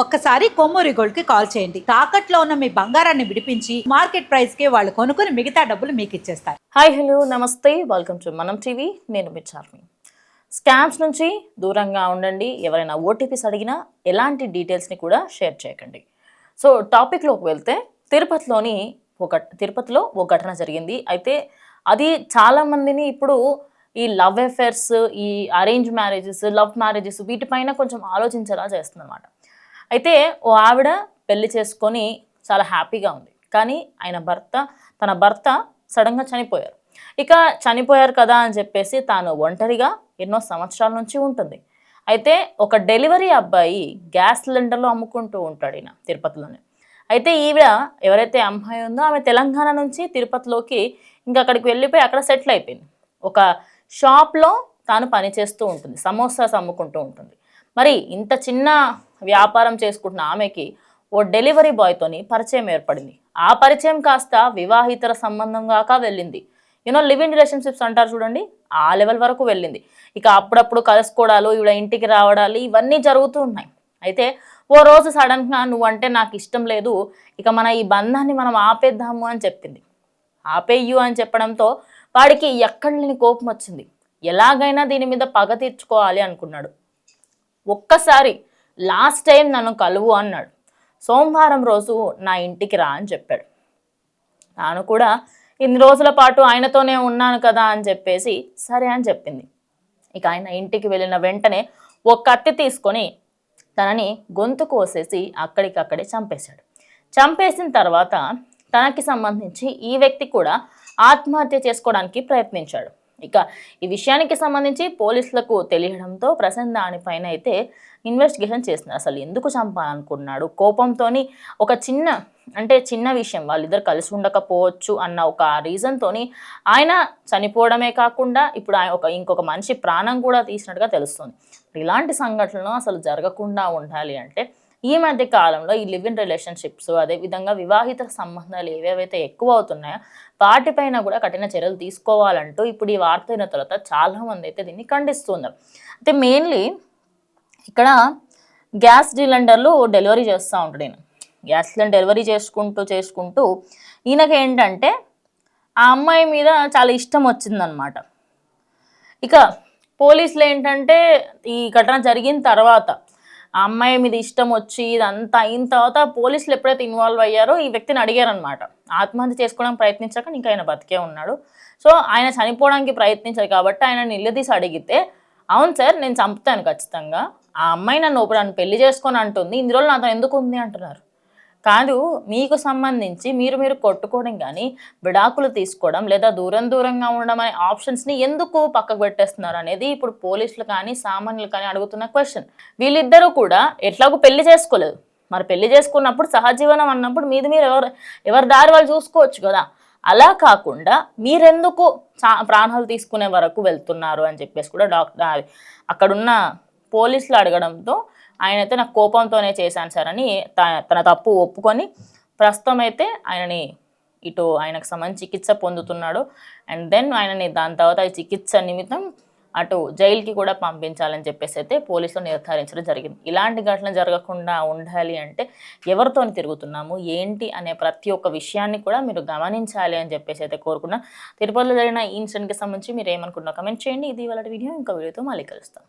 ఒక్కసారి కొమ్మూరి గోల్డ్కి కాల్ చేయండి. తాకట్లో ఉన్న మీ బంగారాన్ని విడిపించి మార్కెట్ ప్రైస్కి వాళ్ళు కొనుక్కుని మిగతా డబ్బులు మీకు ఇచ్చేస్తారు. హాయ్ హలో నమస్తే. Welcome to Manam TV. నేను మీ చార్మి. స్కామ్స్ నుంచి దూరంగా ఉండండి. ఎవరైనా ఓటీపీస్ అడిగినా ఎలాంటి డీటెయిల్స్ని కూడా షేర్ చేయకండి. సో టాపిక్లోకి వెళ్తే తిరుపతిలోని ఒక తిరుపతిలో ఒక ఘటన జరిగింది. అయితే అది చాలామందిని ఇప్పుడు ఈ లవ్ అఫేర్స్ ఈ అరేంజ్ మ్యారేజెస్ లవ్ మ్యారేజెస్ వీటిపైన కొంచెం ఆలోచించేలా చేస్తుందన్నమాట. అయితే ఓ ఆవిడ పెళ్ళి చేసుకొని చాలా హ్యాపీగా ఉంది. కానీ ఆయన భర్త తన భర్త సడన్గా చనిపోయారు. ఇక చనిపోయారు కదా అని చెప్పేసి తాను ఒంటరిగా ఎన్నో సంవత్సరాల నుంచి ఉంటుంది. అయితే ఒక డెలివరీ అబ్బాయి గ్యాస్ సిలిండర్లో అమ్ముకుంటూ ఉంటాడు ఈయన తిరుపతిలోనే. అయితే ఈవిడ ఎవరైతే అమ్మాయి ఉందో ఆమె తెలంగాణ నుంచి తిరుపతిలోకి ఇంకా అక్కడికి వెళ్ళిపోయి అక్కడ సెటిల్ అయిపోయింది. ఒక షాప్లో తాను పని చేస్తూ ఉంటుంది. సమోసాస్ అమ్ముకుంటూ ఉంటుంది. మరి ఇంత చిన్న వ్యాపారం చేసుకుంటున్న ఆమెకి ఓ డెలివరీ బాయ్తోని పరిచయం ఏర్పడింది. ఆ పరిచయం కాస్త వివాహితర సంబంధం కాక వెళ్ళింది. యూనో లివ్ ఇన్ రిలేషన్షిప్స్ అంటారు చూడండి ఆ లెవెల్ వరకు వెళ్ళింది. ఇక అప్పుడప్పుడు కలుసుకోవడాలు ఇవిడ ఇంటికి రావడాలు ఇవన్నీ జరుగుతూ ఉన్నాయి. అయితే ఓ రోజు సడన్గా నువ్వంటే నాకు ఇష్టం లేదు ఇక మన ఈ బంధాన్ని మనం ఆపేద్దాము అని చెప్పింది. ఆపేయు అని చెప్పడంతో వాడికి ఎక్కడ లేని కోపం వచ్చింది. ఎలాగైనా దీని మీద పగ తీర్చుకోవాలి అనుకున్నాడు. ఒక్కసారి లాస్ట్ టైం నన్ను కలువు అన్నాడు. సోమవారం రోజు నా ఇంటికి రా అని చెప్పాడు. తాను కూడా ఇన్ని రోజుల పాటు ఆయనతోనే ఉన్నాను కదా అని చెప్పేసి సరే అని చెప్పింది. ఇక ఆయన ఇంటికి వెళ్ళిన వెంటనే ఒక కత్తి తీసుకొని తనని గొంతు కోసేసి అక్కడికక్కడే చంపేశాడు. చంపేసిన తర్వాత తనకి సంబంధించి ఈ వ్యక్తి కూడా ఆత్మహత్య చేసుకోవడానికి ప్రయత్నించాడు. ఇక ఈ విషయానికి సంబంధించి పోలీసులకు తెలియడంతో ప్రసన్న దానిపైన అయితే ఇన్వెస్టిగేషన్ చేస్తున్నారు. అసలు ఎందుకు చంపాలనుకున్నాడు కోపంతోని ఒక చిన్న అంటే చిన్న విషయం వాళ్ళిద్దరు కలిసి ఉండకపోవచ్చు అన్న ఒక రీజన్తోని ఆయన చనిపోవడమే కాకుండా ఇప్పుడు ఆయన ఒక ఇంకొక మనిషి ప్రాణం కూడా తీసినట్టుగా తెలుస్తుంది. ఇలాంటి సంఘటనలు అసలు జరగకుండా ఉండాలి అంటే ఈ మధ్య కాలంలో ఈ లివ్ ఇన్ రిలేషన్షిప్స్ అదేవిధంగా వివాహిత సంబంధాలు ఏవేవైతే ఎక్కువ అవుతున్నాయో వాటిపైన కూడా కఠిన చర్యలు తీసుకోవాలంటూ ఇప్పుడు ఈ వార్త అయిన తర్వాత చాలామంది అయితే దీన్ని ఖండిస్తున్నారు. అయితే మెయిన్లీ ఇక్కడ గ్యాస్ సిలిండర్లు డెలివరీ చేస్తూ ఉంటాడు నేను గ్యాస్ సిలిండర్ డెలివరీ చేసుకుంటూ చేసుకుంటూ ఈయనకి ఏంటంటే ఆ అమ్మాయి మీద చాలా ఇష్టం వచ్చిందనమాట. ఇక పోలీసులు ఏంటంటే ఈ ఘటన జరిగిన తర్వాత ఆ అమ్మాయి మీద ఇష్టం వచ్చి ఇదంతా అయిన తర్వాత పోలీసులు ఎప్పుడైతే ఇన్వాల్వ్ అయ్యారో ఈ వ్యక్తిని అడిగారనమాట ఆత్మహత్య చేసుకోవడానికి ప్రయత్నించాక ఇంకా ఆయన బతికే ఉన్నాడు. సో ఆయన చనిపోవడానికి ప్రయత్నించారు కాబట్టి ఆయన నిలదీసి అడిగితే అవును సార్ నేను చంపుతాను ఖచ్చితంగా. ఆ అమ్మాయి నన్ను ఇప్పుడు నన్ను పెళ్ళి చేసుకొని అంటుంది. ఇందులో రోజులు నాతో ఎందుకు ఉంది? అంటున్నారు. కాదు మీకు సంబంధించి మీరు మీరు కొట్టుకోవడం కానీ విడాకులు తీసుకోవడం లేదా దూరం దూరంగా ఉండడం అనే ఆప్షన్స్ని ఎందుకు పక్కకు పెట్టేస్తున్నారు అనేది ఇప్పుడు పోలీసులు కానీ సామాన్యులు కానీ అడుగుతున్న క్వశ్చన్. వీళ్ళిద్దరూ కూడా ఎట్లాగో పెళ్ళి చేసుకోలేదు. మరి పెళ్ళి చేసుకున్నప్పుడు సహజీవనం అన్నప్పుడు మీది మీరు ఎవరు ఎవరి దారి వాళ్ళు చూసుకోవచ్చు కదా. అలా కాకుండా మీరెందుకు ప్రాణాలు తీసుకునే వరకు వెళ్తున్నారు అని చెప్పేసి కూడా డాక్టర్ అక్కడున్న పోలీసులు అడగడంతో ఆయన అయితే నాకు కోపంతోనే చేశాను సార్ అని త- తన తప్పు ఒప్పుకొని ప్రస్తుతం అయితే ఆయనని ఇటు ఆయనకు సంబంధించి చికిత్స పొందుతున్నాడు. అండ్ దెన్ ఆయనని దాని తర్వాత ఈ చికిత్స నిమిత్తం అటు జైలుకి కూడా పంపించాలని చెప్పేసి అయితే పోలీసులు నిర్ధారించడం జరిగింది. ఇలాంటి ఘటన జరగకుండా ఉండాలి అంటే ఎవరితో తిరుగుతున్నాము? ఏంటి అనే ప్రతి ఒక్క విషయాన్ని కూడా మీరు గమనించాలి అని చెప్పేసి అయితే కోరుకున్నా. తిరుపతిలో జరిగిన ఈ ఇన్సిడెంట్కి సంబంధించి మీరు ఏమనుకున్నా కమెంట్ చేయండి. ఇది వాళ్ళ వీడియో. ఇంకా వీడియోతో మళ్ళీ కలుస్తాం.